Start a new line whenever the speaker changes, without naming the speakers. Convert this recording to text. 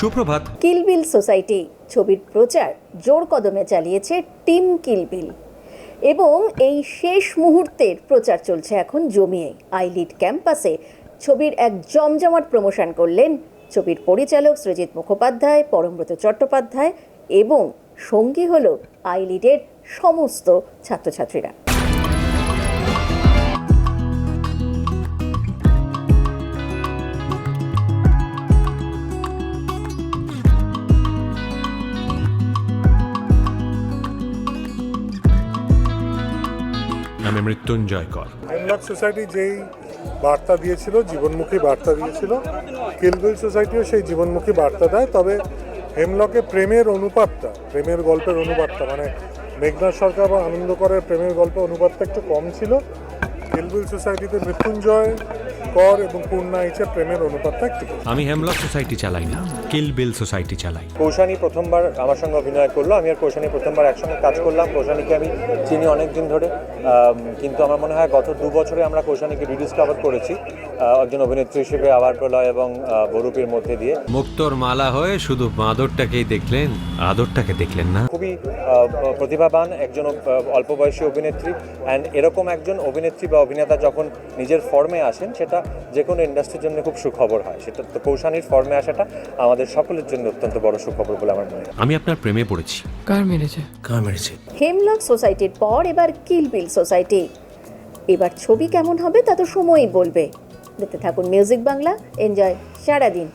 সুপ্রভাত।
কিলবিল সোসাইটি ছবির প্রচার জোর কদমে চালিয়েছে টিম কিলবিল এবং এই শেষ মুহূর্তের প্রচার চলছে এখন জমিয়ে। আইলিড ক্যাম্পাসে ছবির এক জমজমাট প্রমোশন করলেন ছবির পরিচালক সৃজিত মুখোপাধ্যায়, পরমব্রত চট্টোপাধ্যায় এবং সঙ্গী হল আইলিডের সমস্ত ছাত্রছাত্রীরা।
আমি মৃত্যুঞ্জয় কর।
হেমলক সোসাইটি যেই বার্তা দিয়েছিল, জীবনমুখী বার্তা দিয়েছিল কিলবিল সোসাইটিও সেই জীবনমুখী বার্তা দেয়। তবে হেমলকে প্রেমের অনুপাতটা, প্রেমের গল্পের অনুপাতটা মানে মেঘনাথ সরকার বা আনন্দ করের প্রেমের গল্পের অনুপাতটা একটু কম ছিল। কিলবিল সোসাইটিতে মৃত্যুঞ্জয় কর এবং পূর্ণা ইচের প্রেমের অনুপাতটা একটু
আমি হেমলক সোসাইটি চালাই না কিল বিল সোসাইটি চালাই।
কৌশানী প্রথমবার আমার সঙ্গে অভিনয় করল আমি আর কৌশানী প্রথমবার একসঙ্গে কাজ করলাম। কৌশানীকে আমি চিনি অনেক দিন ধরে কিন্তু আমার মনে হয় গত দু বছরে আমরা কৌশানীকে রিডিসকভার করেছি একজন অভিনেত্রী হিসেবে আবার প্রলয় এবং বরুপির মধ্যে দিয়ে।
মুক্তোর মালা হয়ে শুধু বাঁদরটাকেই দেখলেন আদরটাকে দেখলেন না?
খুবই প্রতিভাবান একজন অল্প বয়সী অভিনেত্রী। অ্যান্ড এরকম একজন অভিনেত্রী বা অভিনেতা যখন নিজের ফর্মে আসেন সেটা যে কোনো ইন্ডাস্ট্রির জন্য খুব সুখবর হয়। সেটা তো কৌশানির ফর্মে আসাটা আমাদের সকলের জন্য অত্যন্ত বড় সুখবর বলে আমার মনে হয়।
আমি আপনার প্রেমে পড়েছি।
কার মেরেছে?
কার মেরেছে?
হেমলক সোসাইটির পর এবার কিলবিল সোসাইটি এবার ছবি কেমন হবে তা তো সময়ই বলবে। দেখতে থাকুন মিউজিক বাংলা এনজয় সারাদিন।